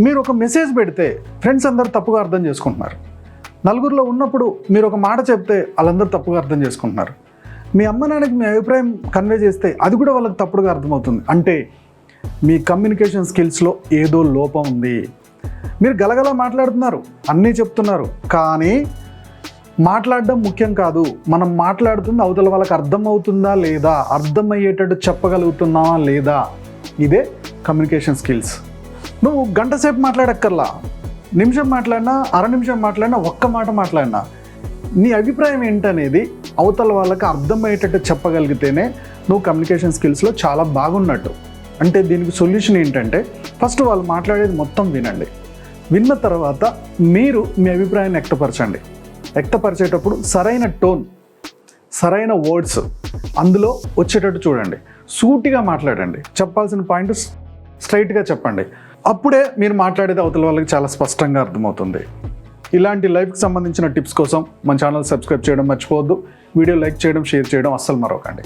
మీరు ఒక మెసేజ్ పెడితే ఫ్రెండ్స్ అందరు తప్పుగా అర్థం చేసుకుంటున్నారు. నలుగురిలో ఉన్నప్పుడు మీరు ఒక మాట చెప్తే వాళ్ళందరూ తప్పుగా అర్థం చేసుకుంటున్నారు. మీ అమ్మ నాన్నకి మీ అభిప్రాయం కన్వే చేస్తే అది కూడా వాళ్ళకి తప్పుడుగా అర్థమవుతుంది. అంటే మీ కమ్యూనికేషన్ స్కిల్స్లో ఏదో లోపం ఉంది. మీరు గలగలా మాట్లాడుతున్నారు అన్నీ చెప్తున్నారు. కానీ మాట్లాడడం ముఖ్యం కాదు. మనం మాట్లాడుతుంది అవతల వాళ్ళకి అర్థమవుతుందా లేదా? అర్థమయ్యేటట్టు చెప్పగలుగుతున్నావా లేదా? ఇదే కమ్యూనికేషన్ స్కిల్స్. నువ్వు గంట సేపు మాట్లాడక్కర్లా. నిమిషం మాట్లాడినా అర నిమిషం మాట్లాడినా ఒక్క మాట మాట్లాడినా. నీ అభిప్రాయం ఏంటనేది అవతల వాళ్ళకి అర్థమయ్యేటట్టు చెప్పగలిగితేనే నువ్వు కమ్యూనికేషన్ స్కిల్స్లో చాలా బాగున్నట్టు. అంటే దీనికి సొల్యూషన్ ఏంటంటే ఫస్ట్ వాళ్ళు మాట్లాడేది మొత్తం వినండి. విన్న తర్వాత మీరు మీ అభిప్రాయాన్ని వ్యక్తపరచండి. వ్యక్తపరిచేటప్పుడు సరైన టోన్ సరైన వర్డ్స్ అందులో వచ్చేటట్టు చూడండి. సూటిగా మాట్లాడండి. చెప్పాల్సిన పాయింట్ స్ట్రైట్గా చెప్పండి. అప్పుడే మీరు మాట్లాడేది అవతల వాళ్ళకి చాలా స్పష్టంగా అర్థమవుతుంది. ఇలాంటి లైఫ్కి సంబంధించిన టిప్స్ కోసం మన ఛానల్ సబ్స్క్రైబ్ చేయడం మర్చిపోవద్దు. వీడియో లైక్ చేయడం షేర్ చేయడం అస్సలు మరొకండి